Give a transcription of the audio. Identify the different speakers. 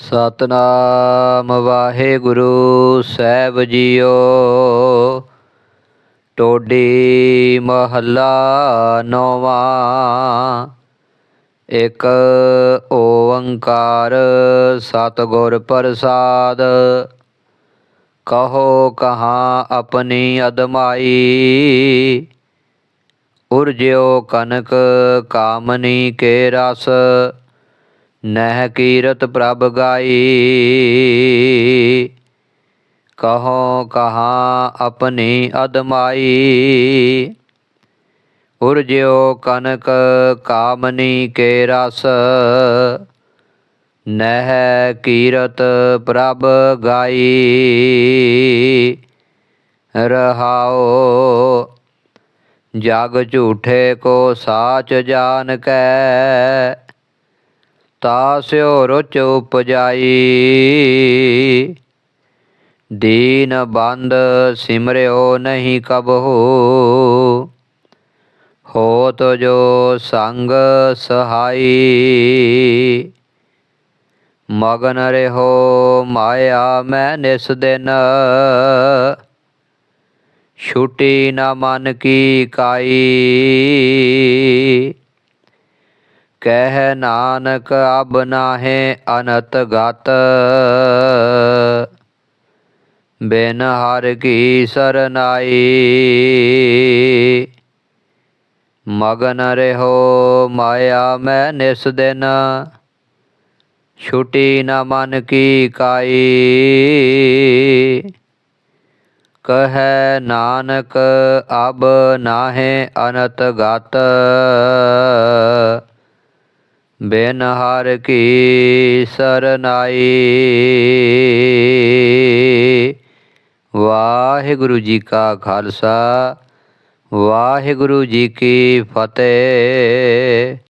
Speaker 1: ਸਤਨਾਮ ਵਾਹਿਗੁਰੂ ਸਾਹਿਬ ਜੀਓ। ਟੋਡੀ ਮਹੱਲਾ ਨੌਵਾਂ। ਇੱਕ ਓੰਕਾਰ ਸਤਿਗੁਰ ਪ੍ਰਸਾਦ। ਕਹੋ ਕਹਾ ਆਪਣੀ ਅਦਮਾਈ। ਉਰਜਿਓ ਕਨਕ ਕਾਮਨੀ ਕੇ ਰਸ। नह कीरत प्रभ गाई कहो कहाँ अपनी अदमाई उर्ज्यो कनक कामनी के रस नह कीरत प्रभ गाई रहाओ जग झूठे को साच जान कै ਤਾਸਿਓ ਰੁਚ ਉਪਜਾਈ। ਦੀਨ ਬੰਦ ਸਿਮਰਿਓ ਨਹੀਂ ਕਬਹੂ। ਹੋਤ ਜੋ ਸੰਗ ਸਹਾਈ। ਮਗਨ ਰਹੋ ਮਾਇਆ ਮੈਂ ਨਿਸ ਦਿਨ। ਛੁਟੀ ਨਾ ਮਨ ਕੀ ਕਾਈ। कह नानक अब नाहे अनत गत बिन हर की सरनाई मगन रहो माया मैं निस दिन छुटी न मन की काई कह नानक अब नाहे अनत गाता ਬਿਨ ਹਰ ਕੀ ਸਰਨਾਈ। ਵਾਹਿਗੁਰੂ ਜੀ ਕਾ ਖਾਲਸਾ ਵਾਹਿਗੁਰੂ ਜੀ ਕੀ ਫਤਿਹ।